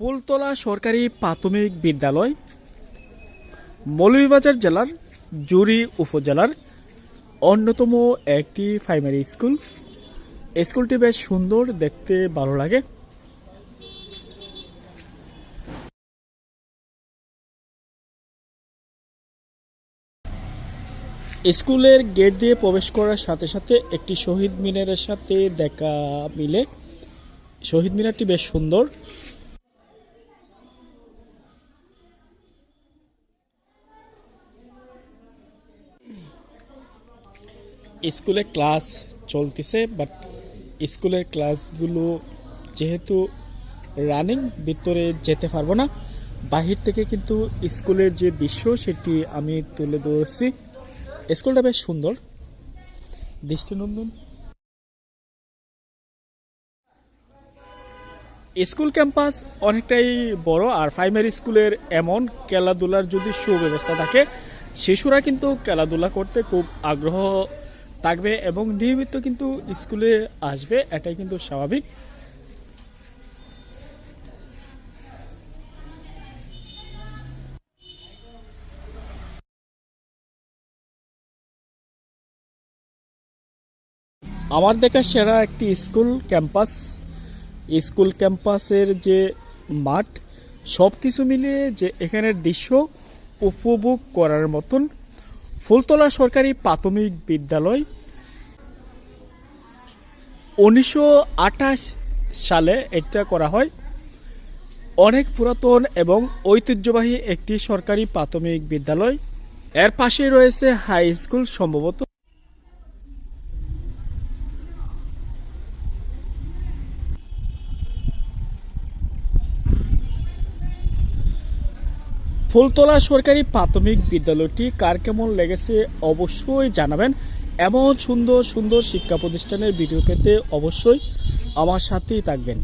ফুলতলা সরকারি প্রাথমিক বিদ্যালয়, মৌলভীবাজার জেলার জুরি উপজেলার অন্যতম একটি প্রাইমারি স্কুল স্কুলটি বেশ সুন্দর, দেখতে ভালো লাগে। স্কুলের গেট দিয়ে প্রবেশ করার সাথে সাথে একটি শহীদ মিনারের সাথে দেখা মিলে। শহীদ মিনারটি বেশ সুন্দর। স্কুলে ক্লাস চলতেছে বাট স্কুলের ক্লাসগুলো যেহেতু রানিং ভিতরে যেতে পারব না। বাহির থেকে কিন্তু স্কুলের যে দৃশ্য, সেটি আমি তুলে ধরছি। স্কুলটা বেশ সুন্দর। দৃষ্টিনন্দন। স্কুল ক্যাম্পাস অনেকটাই বড়, আর প্রাইমারি স্কুলের এমন খেলাধুলার যদি সুব্যবস্থা থাকে, শিশুরা কিন্তু খেলাধুলা করতে খুব আগ্রহ থাকবে এবং নিয়মিত কিন্তু স্কুলে আসবে, এটাই কিন্তু স্বাভাবিক। আমার দেখা সেরা একটি স্কুল ক্যাম্পাস। স্কুল ক্যাম্পাসের যে মাঠ সব কিছু মিলিয়ে যে এখানের দৃশ্য উপভোগ করার মতন ফুলতলা সরকারি প্রাথমিক বিদ্যালয় উনিশশো আঠাশ সালে এটা করা হয়। অনেক পুরাতন এবং ঐতিহ্যবাহী একটি সরকারি প্রাথমিক বিদ্যালয়। এর পাশে রয়েছে হাই স্কুল সম্ভবত। ফুলতলা সরকারি প্রাথমিক বিদ্যালয়টি কার কেমন লেগেছে অবশ্যই জানাবেন। এমন সুন্দর সুন্দর শিক্ষা প্রতিষ্ঠানের ভিডিও পেতে অবশ্যই আমার সাথেই থাকবেন।